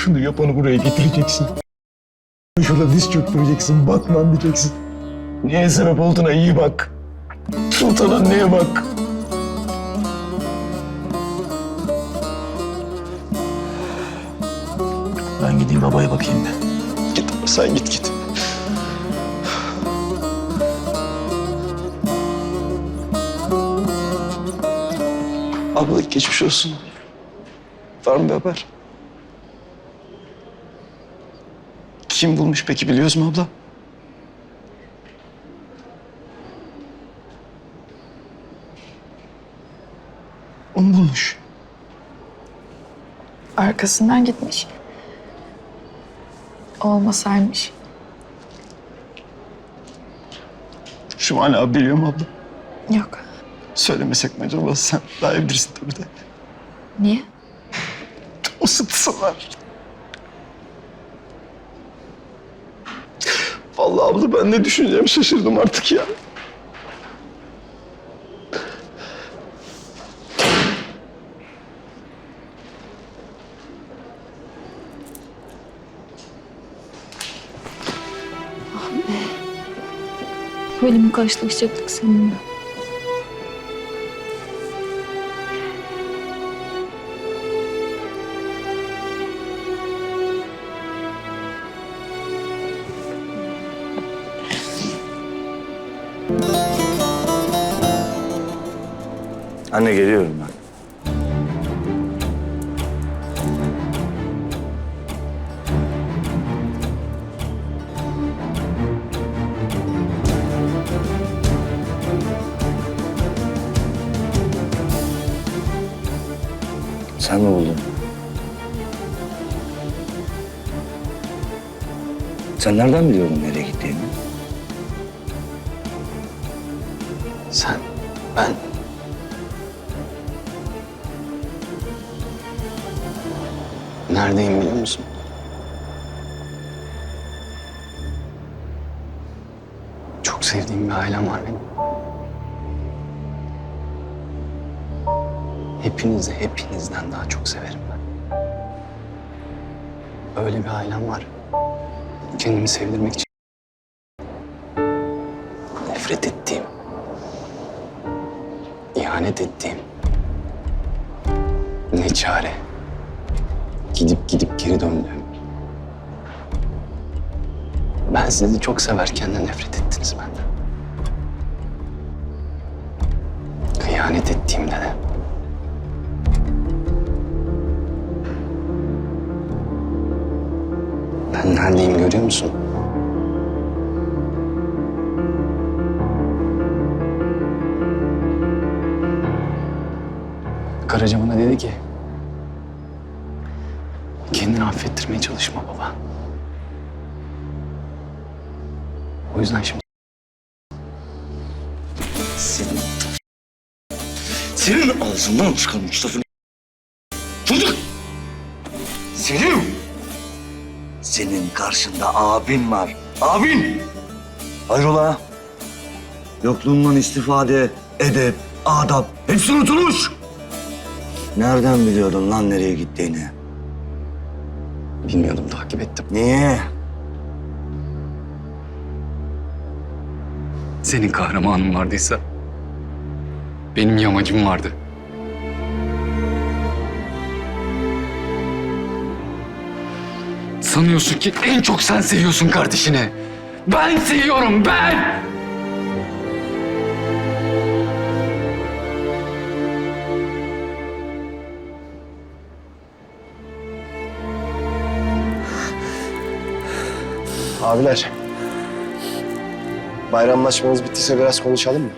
şunu yapanı buraya getireceksin. Şurada diz çöktüreceksin, Batman diyeceksin. Niye sebep olduğuna iyi bak. Sultan anneye bak. Ben gideyim babaya bakayım bir. Git sen git git. Abla geçmiş olsun. Var mı bir haber? Kim bulmuş peki biliyoruz mu abla? O mu bulmuş? Arkasından gitmiş. Olmasaymış. Şimal abi biliyor mu abla? Yok. Söylemesek mi acaba? Sen daha iyi bilirsin tabii de. Niye? O Vallahi abla ben ne düşüneceğim şaşırdım artık ya. Böyle mi karşılaşacaktık seninle? Anne geliyorum ben. Sen mi buldun? Sen nereden biliyorsun nereye gittiğini? Sen, ben... Neredeyim biliyor musun? Çok sevdiğim bir ailem var benim. Hepinizi hepinizden daha çok severim ben. Öyle bir ailem var. Kendimi sevdirmek için nefret ettiğim, ihanet ettiğim ne çare. Gidip gidip geri döndüğüm. Ben sizi çok severken de nefret ettiniz benden. Kıyanet ettiğimde de. Ben neredeyim görüyor musun? Karaca bana dedi ki... Kendini affettirmeye çalışma baba. O yüzden şimdi... Senin... Senin ağzından çıkan Mustafa'nın... Çocuk! Selim! Senin karşında abin var. Abin! Hayrola? Yokluğundan istifade, edep, adap hepsi unutulmuş. Nereden biliyordun lan nereye gittiğini? Bilmiyordum takip ettim. Niye? Senin kahramanın vardıysa benim yamacım vardı. Sanıyorsun ki en çok sen seviyorsun kardeşini. Ben seviyorum ben. Abiler. Bayramlaşmanız bittiyse biraz konuşalım mı?